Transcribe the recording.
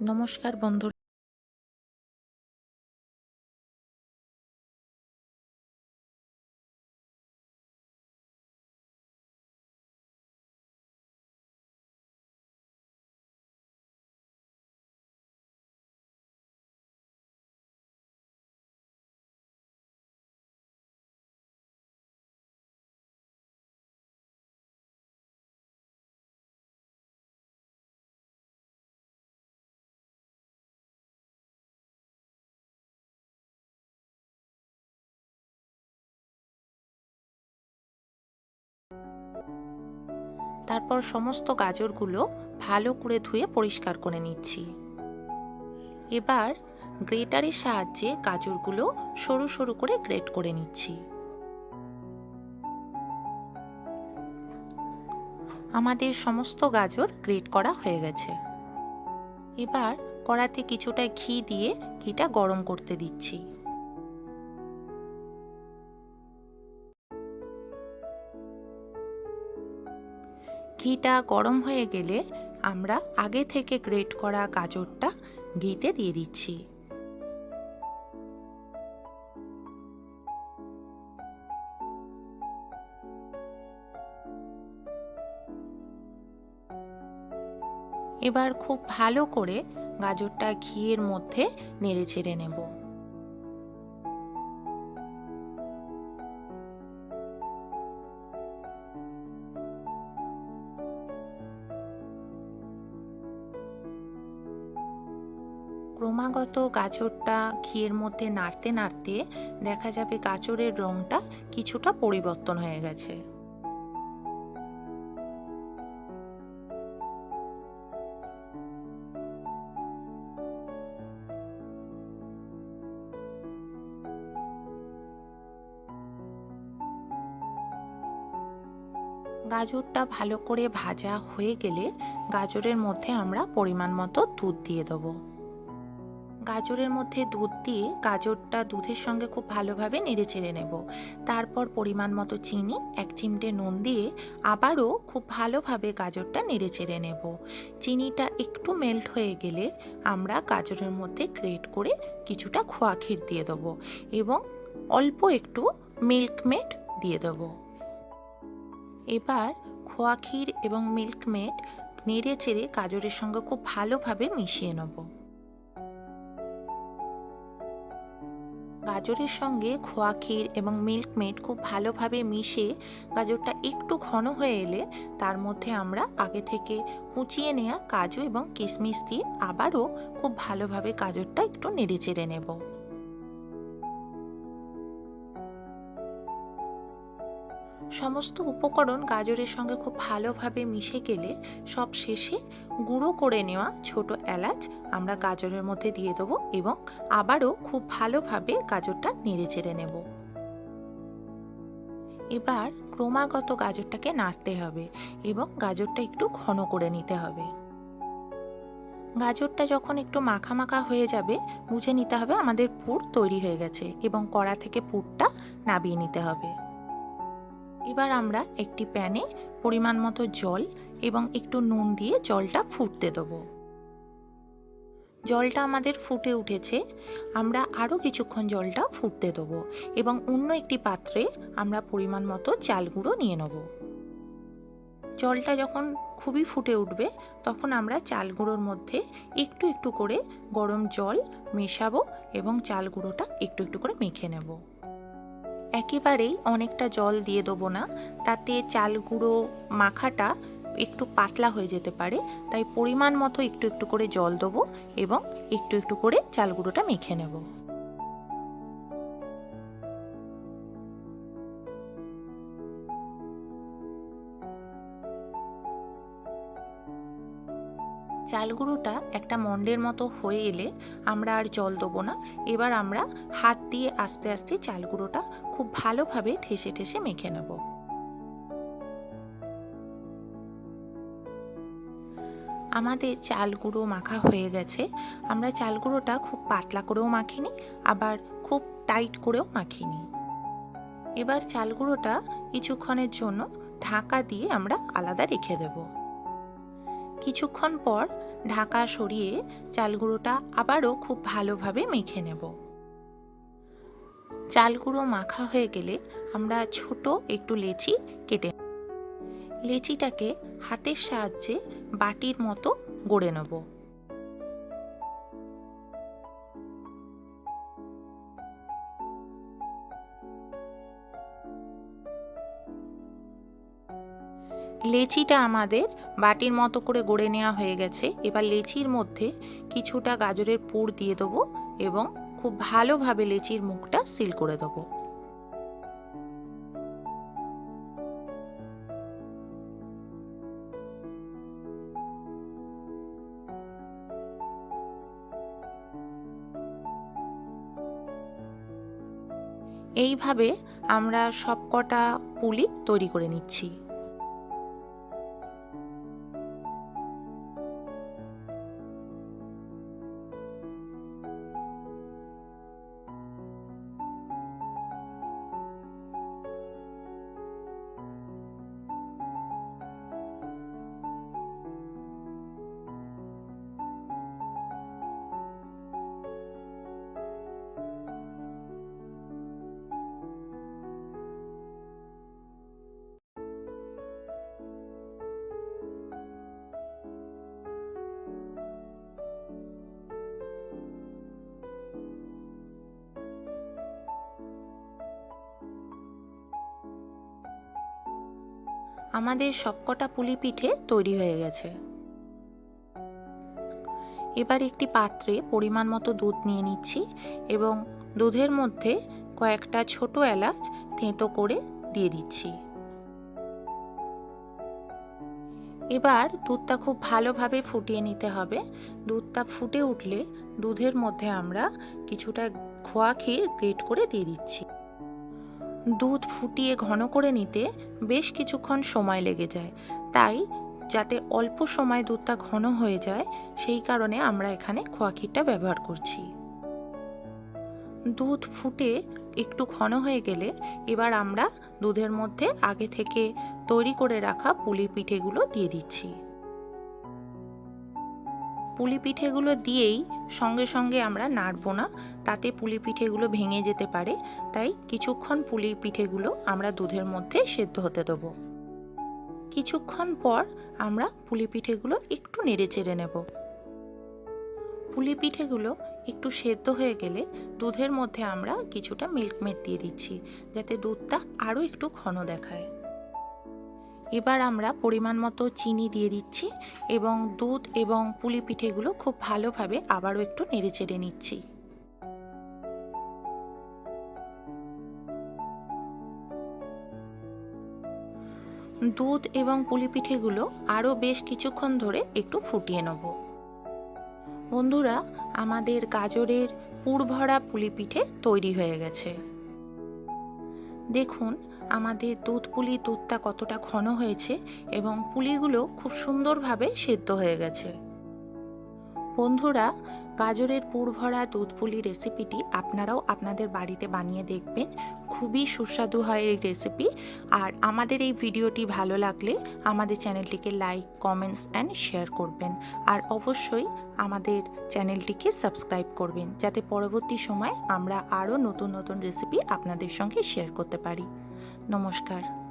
নমস্কার বন্ধু তারপর সমস্ত গাজরগুলো ভালো করে ধুয়ে পরিষ্কার করে নিচ্ছি। এবার গ্রেটারের সাহায্যে গাজরগুলো সরু সরু করে গ্রেট করে নিচ্ছি। আমাদের সমস্ত গাজর গ্রেট করা হয়ে গেছে। এবার কড়াতে কিছুটা ঘি দিয়ে ঘিটা গরম করতে দিচ্ছি। ঘিটা গরম হয়ে গেলে আমরা আগে থেকে গ্রেট করা গাজরটা ঘিতে দিয়ে দিচ্ছি। এবার খুব ভালো করে গাজরটা ঘিয়ের মধ্যে নেড়ে চেড়ে নেব। ক্রমাগত গাজরটা ঘিয়ের মধ্যে নাড়তে নাড়তে দেখা যাবে গাজরের রঙটা কিছুটা পরিবর্তন হয়ে গেছে। গাজরটা ভালো করে ভাজা হয়ে গেলে গাজরের মধ্যে আমরা পরিমাণ মতো দুধ দিয়ে দেবো। গাজরের মধ্যে দুধ দিয়ে গাজরটা দুধের সঙ্গে খুব ভালোভাবে নেড়ে চেড়ে নেব। তারপর পরিমাণ মতো চিনি, এক চিমটে নুন দিয়ে আবারও খুব ভালোভাবে গাজরটা নেড়ে চেড়ে নেব। চিনিটা একটু মেল্ট হয়ে গেলে আমরা গাজরের মধ্যে গ্রেট করে কিছুটা খোয়া ক্ষীর দিয়ে দেবো এবং অল্প একটু মিল্ক মেড দিয়ে দেবো। এবার খোয়া ক্ষীর এবং মিল্ক মেড নেড়ে চেড়ে গাজরের সঙ্গে খুব ভালোভাবে মিশিয়ে নেব। গাজরের সঙ্গে খোয়া ক্ষীর এবং মিল্ক মেড খুব ভালোভাবে মিশে গাজরটা একটু ঘন হয়ে এলে তার মধ্যে আমরা আগে থেকে কুচিয়ে নেওয়া কাজু এবং কিশমিশ দিয়ে আবারও খুব ভালোভাবে গাজরটা একটু নেড়ে চেড়ে নেব। সমস্ত উপকরণ গাজরের সঙ্গে খুব ভালোভাবে মিশে গেলে সব শেষে গুঁড়ো করে নেওয়া ছোট এলাচ আমরা গাজরের মধ্যে দিয়ে দেবো এবং আবারও খুব ভালোভাবে গাজরটা নেড়ে চেড়ে নেব। এবার ক্রমাগত গাজরটাকে নাড়তে হবে এবং গাজরটা একটু ঘন করে নিতে হবে। গাজরটা যখন একটু মাখা মাখা হয়ে যাবে, বুঝে নিতে হবে আমাদের পুর তৈরি হয়ে গেছে এবং কড়া থেকে পুরটা নাবিয়ে নিতে হবে। এবার আমরা একটি প্যানে পরিমাণ মতো জল এবং একটু নুন দিয়ে জলটা ফুটতে দেবো। জলটা আমাদের ফুটে উঠেছে, আমরা আরও কিছুক্ষণ জলটা ফুটতে দেবো এবং অন্য একটি পাত্রে আমরা পরিমাণ মতো চাল গুঁড়ো নিয়ে নেব। জলটা যখন খুবই ফুটে উঠবে, তখন আমরা চাল গুঁড়োর মধ্যে একটু একটু করে গরম জল মেশাবো এবং চাল গুঁড়োটা একটু একটু করে মেখে নেব। একেবারেই অনেকটা জল দিয়ে দেবো না। তাতে চাল গুঁড়ো মাখাটা একটু পাতলা হয়ে যেতে পারে। তাই পরিমাণ মতো একটু একটু করে জল দেবো এবং একটু একটু করে চাল গুঁড়োটা মেখে নেব। চাল গুঁড়োটা একটা মন্ডের মতো হয়ে এলে আমরা আর জল দেবো না। এবার আমরা হাত দিয়ে আস্তে আস্তে চাল গুঁড়োটা খুব ভালোভাবে ঠেসে ঠেসে মেখে নেব। আমাদের চাল গুঁড়ো মাখা হয়ে গেছে। আমরা চাল গুঁড়োটা খুব পাতলা করেও মাখিনি, আবার খুব টাইট করেও মাখিনি। এবার চাল গুঁড়োটা কিছুক্ষণের জন্য ঢাকা দিয়ে আমরা আলাদা রেখে দেবো। কিছুক্ষণ পর ঢাকা সরিয়ে চাল গুঁড়োটা আবারও খুব ভালোভাবে মেখে নেব চাল গুঁড়ো মাখা হয়ে গেলে আমরা ছোট একটু লেচি কেটে। লেচিটাকে হাতের সাহায্যে বাটির মতো গড়ে নেব লেচিটা আমাদের বাটির মতো করে গড়ে নেওয়া হয়ে গেছে। এবার লেচির মধ্যে কিছুটা গাজরের পুর দিয়ে দেবো এবং খুব ভালোভাবে লেচির মুখটা সিল করে দেবো। এইভাবে আমরা সবকটা পুলি তৈরি করে নিচ্ছি। আমাদের সবকটা পুলি পিঠে তৈরি হয়ে গেছে। এবার একটি পাত্রে পরিমাণ মতো দুধ নিয়ে নিচ্ছি এবং দুধের মধ্যে কয়েকটা ছোট এলাচ থেঁতো করে দিয়ে দিচ্ছি। এবার দুধটা খুব ভালোভাবে ফুটিয়ে নিতে হবে। দুধটা ফুটে উঠলে দুধের মধ্যে আমরা কিছুটা খোয়া ক্ষীর গ্রেট করে দিয়ে দিচ্ছি। দুধ ফুটিয়ে ঘন করে নিতে বেশ কিছুক্ষণ সময় লেগে যায়। তাই, যাতে অল্প সময় দুধটা ঘন হয়ে যায়, সেই কারণে আমরা এখানে খোয়া ক্ষীরটা ব্যবহার করছি। দুধ ফুটে একটু ঘন হয়ে গেলে এবার আমরা দুধের মধ্যে আগে থেকে তৈরি করে রাখা পুলি পিঠেগুলো দিয়ে দিচ্ছি। পুলি পিঠেগুলো দিয়েই সঙ্গে সঙ্গে আমরা নাড়বো না। তাতে পুলি পিঠেগুলো ভেঙে যেতে পারে। তাই কিছুক্ষণ পুলি পিঠেগুলো আমরা দুধের মধ্যে সেদ্ধ হতে দেবো। কিছুক্ষণ পর আমরা পুলি পিঠেগুলো একটু নেড়ে চেড়ে নেব। পুলি পিঠেগুলো একটু সেদ্ধ হয়ে গেলে দুধের মধ্যে আমরা কিছুটা মিল্ক মেড দিয়ে দিচ্ছি, যাতে দুধটা আরও একটু ঘন দেখায়। এবার আমরা পরিমাণ মতো চিনি দিয়ে দিচ্ছি এবং দুধ এবং পুলি পিঠেগুলো খুব ভালোভাবে আবারও একটু নেড়ে চেড়ে নিচ্ছি। দুধ এবং পুলি পিঠেগুলো আরও বেশ কিছুক্ষণ ধরে একটু ফুটিয়ে নেব। বন্ধুরা, আমাদের গাজরের পুরভরা পুলি পিঠে তৈরি হয়ে গেছে। দেখুন আমাদের দুধ পুলি দুধটা কতটা ঘন হয়েছে এবং পুলিগুলো খুব সুন্দরভাবে সেদ্ধ হয়ে গেছে। বন্ধুরা, গাজরের পুরভরা দুধ পুলি রেসিপিটি আপনারাও আপনাদের বাড়িতে বানিয়ে দেখবেন। খুবই সুস্বাদু হয় এই রেসিপি। আর আমাদের এই ভিডিওটি ভালো লাগলে আমাদের চ্যানেলটিকে লাইক, কমেন্টস অ্যান্ড শেয়ার করবেন। আর অবশ্যই আমাদের চ্যানেলটিকে সাবস্ক্রাইব করবেন, যাতে পরবর্তী সময় আমরা আরও নতুন নতুন রেসিপি আপনাদের সঙ্গে শেয়ার করতে পারি। নমস্কার